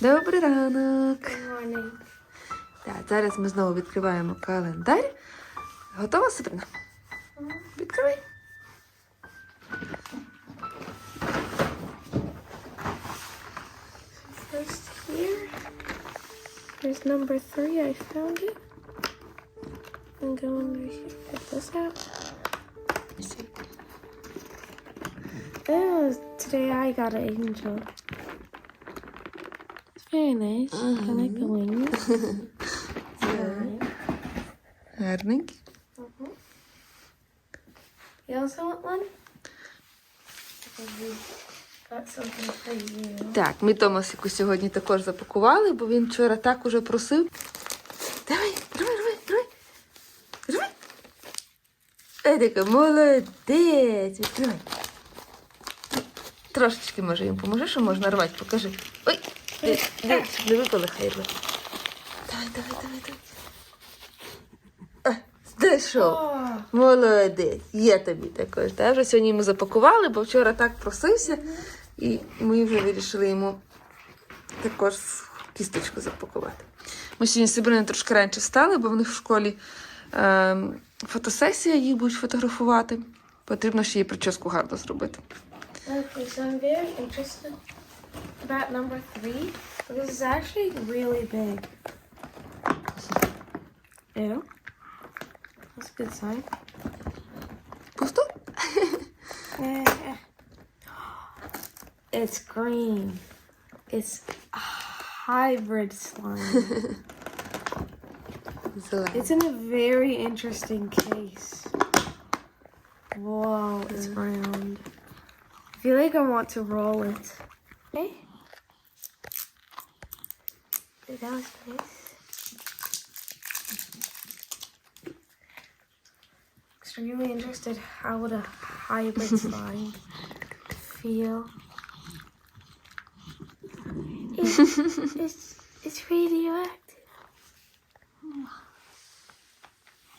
Добрий ранок. Так, зараз ми знову відкриваємо календар. Готова, Сабрина? Відкривай. There's number three. I found it. I'm going to get this out. Oh, today I got an angel. Very nice. I like the wings. Гарненький. You also want one? Got something for you. Так, ми Томасику сьогодні також запакували, бо він вчора так уже просив. Давай, давай, давай, давай. Давай. Едика, молодець. Відкривай. Трошечки може їм поможи, що можна рвати, покажи. Ой, не випали хай. Давай, давай, давай, давай. Знайшов. Oh, Молодець, є тобі також. Та? Вже сьогодні йому запакували, бо вчора так просився, і ми вже вирішили йому також кісточку запакувати. Ми сьогодні з Сабриною трошки раніше встали, бо в них в школі е, фотосесія, їх будуть фотографувати. Потрібно ще їй прическу гарно зробити. okay, so I'm very interested Bat number three. This is actually really big. Ew. That's a good sign. Gusto? Eh. It's green. It's hybrid slime. it's in a very interesting case. Whoa, it's round. I feel like I want to roll it. ¿Eh? Hey. That was nice. Extremely interested how would a hybrid slime feel. It's, it's, it's radioactive.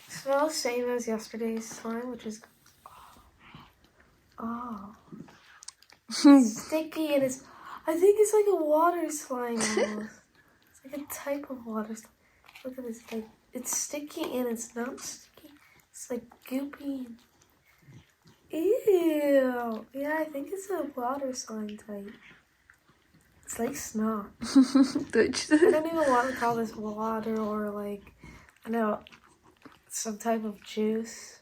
Smells same as yesterday's slime, which is oh, sticky and it's. I think it's like a water slime. it's like a type of water slime. Look at this. Like it's sticky and it's not sticky. It's like goopy. Ew. Yeah, I think it's a water slime type. It's like snot. I don't even want to call this water or like, I know, some type of juice.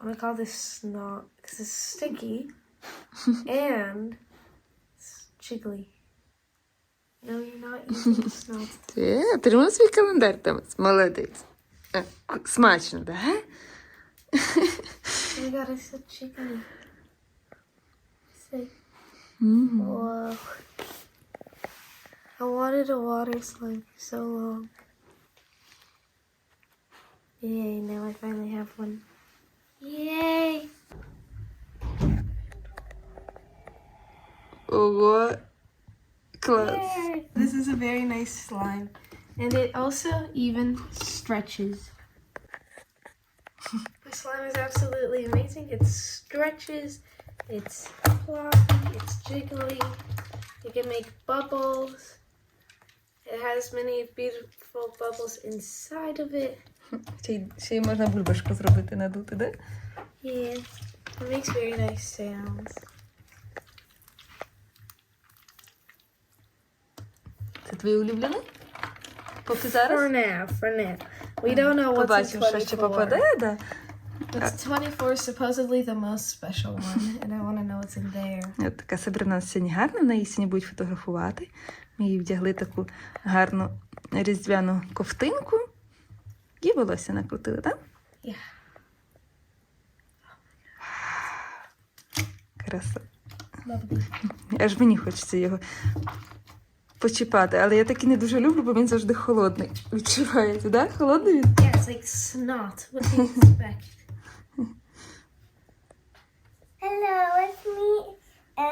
I want to call this snot because it's sticky and jiggly. No, you're not using snot. Е, Тримай свій календар, Томас. Молодець. Е, к- Смачно, так? Да? Oh my god, it's so jiggly. It's like, whoa. I wanted a water slime for so long. Yay, now I finally have one. Yay! Ого. Клас. This is a very nice slime. And it also even stretches. the slime is absolutely amazing. It stretches, it's floppy, it's jiggly. You can make bubbles. It has many beautiful bubbles inside of it. Ще й, ще й можна бульбашку зробити надути, да? Yeah, it makes very nice sounds. Твій улюблений? Поки For now, for now. We don't know what's in Побачимо, що ще 24. попаде, да? It's 24 supposedly the most special one, and I want to know what's in there. От така Сабрина у нас сьогодні гарна, вона її сьогодні будуть фотографувати. Ми їй вдягли таку гарну різдвяну ковтинку. І волосся накрутили, так? Yeah. Краса. Lovely. Аж мені хочеться його почіпати, але я таки не дуже люблю, бо він завжди холодний. Відчувається, так? Да? Холодний він? Yeah, it's like snot. What do you expect? Hello, it's me,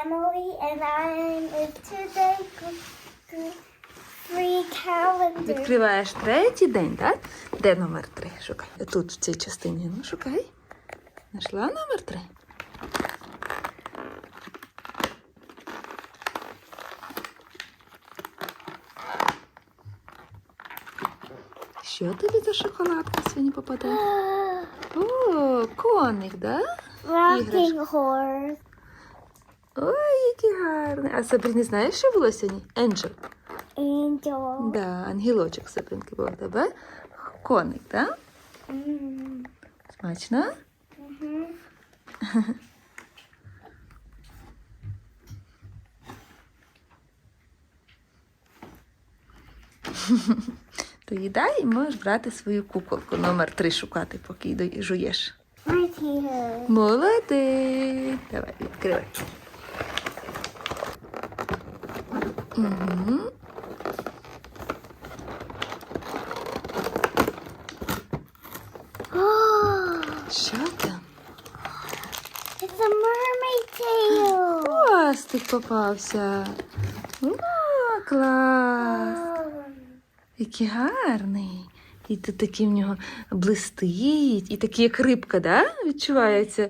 Emily, and I'm a today free calendar. Відкриваєш третій день, так? Де номер три? Шукай. Тут, в цій частині. Ну, шукай. Знайшла номер три. Що тобі за шоколадка сьогодні попаде? О, коник, да? Rocking horse. Ой, який гарний. А Сабріни знаєш, що було сьогодні? Енджел. Angel. Да, ангелочок Сабринки був у тебе. Коник, да? Mm. Смачно? Mhm. То їдай і можеш брати свою куколку номер 3 шукати, поки йду- жуєш. Молодець. Давай, відкривай. Угу. Що там? it's a mermaid tail. Хвостик попався. О, клас! Який гарний. І тут такий в нього блистить, і такий, як рибка, да? відчувається.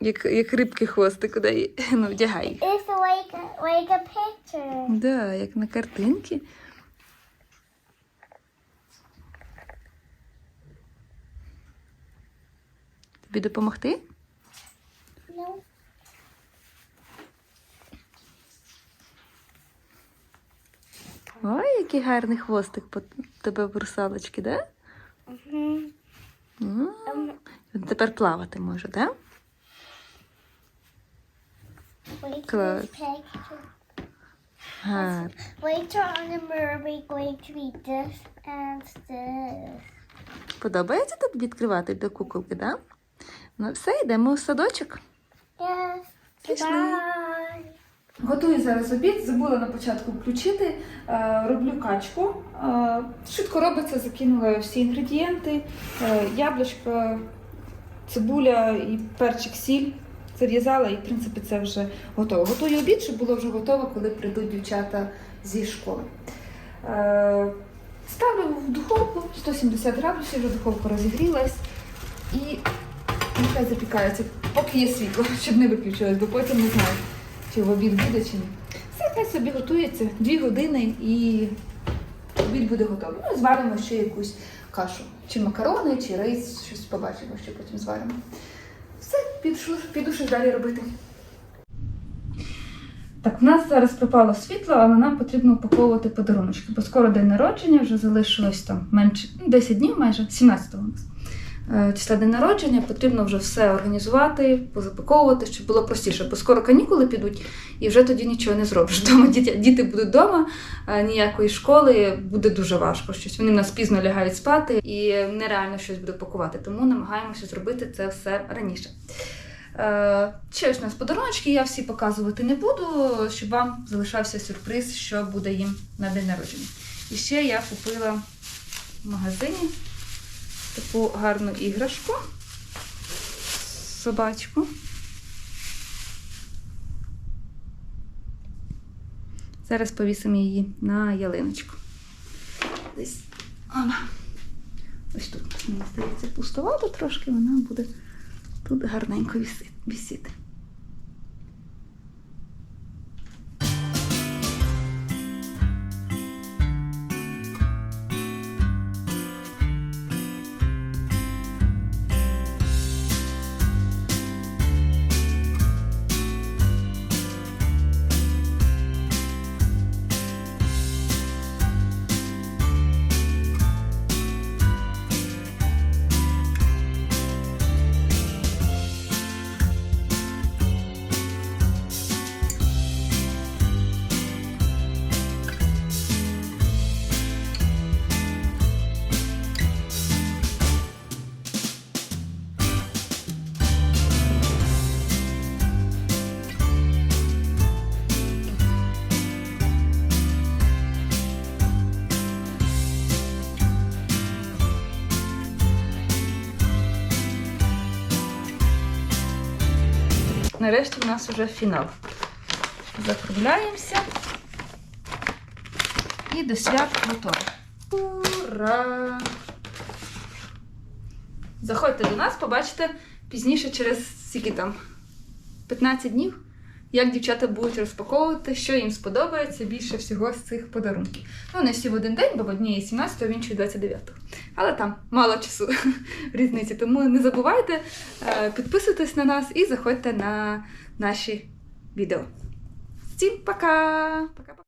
Як, як рибки хвостик, куди ну, вдягай. їх. Like like a picture. Да, як на картинці. Тобі допомогти? No. Ой, який гарний хвостик по тебе в русалочки, да? Um, Він тепер плавати може, да? Later on the going to this and this. Подобається тобі відкривати до куколки, да? Ну все, йдемо в садочок. Yes. Пішли. Bye. Готую зараз обід, забула на початку включити. Е, роблю качку. Е, швидко робиться, закинула всі інгредієнти, е, яблучко, цибуля і перчик, сіль. Зарізала і, в принципі, це вже готово. Готую обід, щоб було вже готово, коли прийдуть дівчата зі школи. Ставлю в духовку 170 градусів, вже духовка розігрілась. І нехай запікається, поки є світло, щоб не виключилось, бо потім не знаю чи в обід буде, чи ні. Все хай собі готується дві години і обід буде готовий. Ну, зваримо ще якусь кашу. Чи макарони, чи рис, щось побачимо, що потім зваримо. Все, піду, піду щось далі робити. Так, в нас зараз пропало світло, але нам потрібно упаковувати подаруночки, бо скоро день народження, вже залишилось там менше ну, 10 днів майже, 17-го у нас. Числа день народження, потрібно вже все організувати, позапаковувати, щоб було простіше, бо скоро канікули підуть і вже тоді нічого не зробиш. Дома діти, діти будуть вдома, ніякої школи буде дуже важко. Щось вони в нас пізно лягають спати і нереально щось буде пакувати. Тому намагаємося зробити це все раніше. Е, Ще ось у нас подаруночки, я всі показувати не буду, щоб вам залишався сюрприз, що буде їм на день народження. І ще я купила в магазині таку гарну іграшку, собачку. Зараз повісимо її на ялиночку. Ось тут, мені здається, пустовато трошки, вона буде тут гарненько віси- Нарешті в нас вже фінал. Закругляємося. І до свят готово. Ура! Заходьте до нас, побачите пізніше через скільки там 15 днів. Як дівчата будуть розпаковувати, що їм сподобається більше всього з цих подарунків. Ну, не всі в один день, бо в одній 17, а в іншій 29. Але там мало часу різниці. Тому не забувайте е, підписуйтесь на нас і заходьте на наші відео. Всім пока! Пока-пока!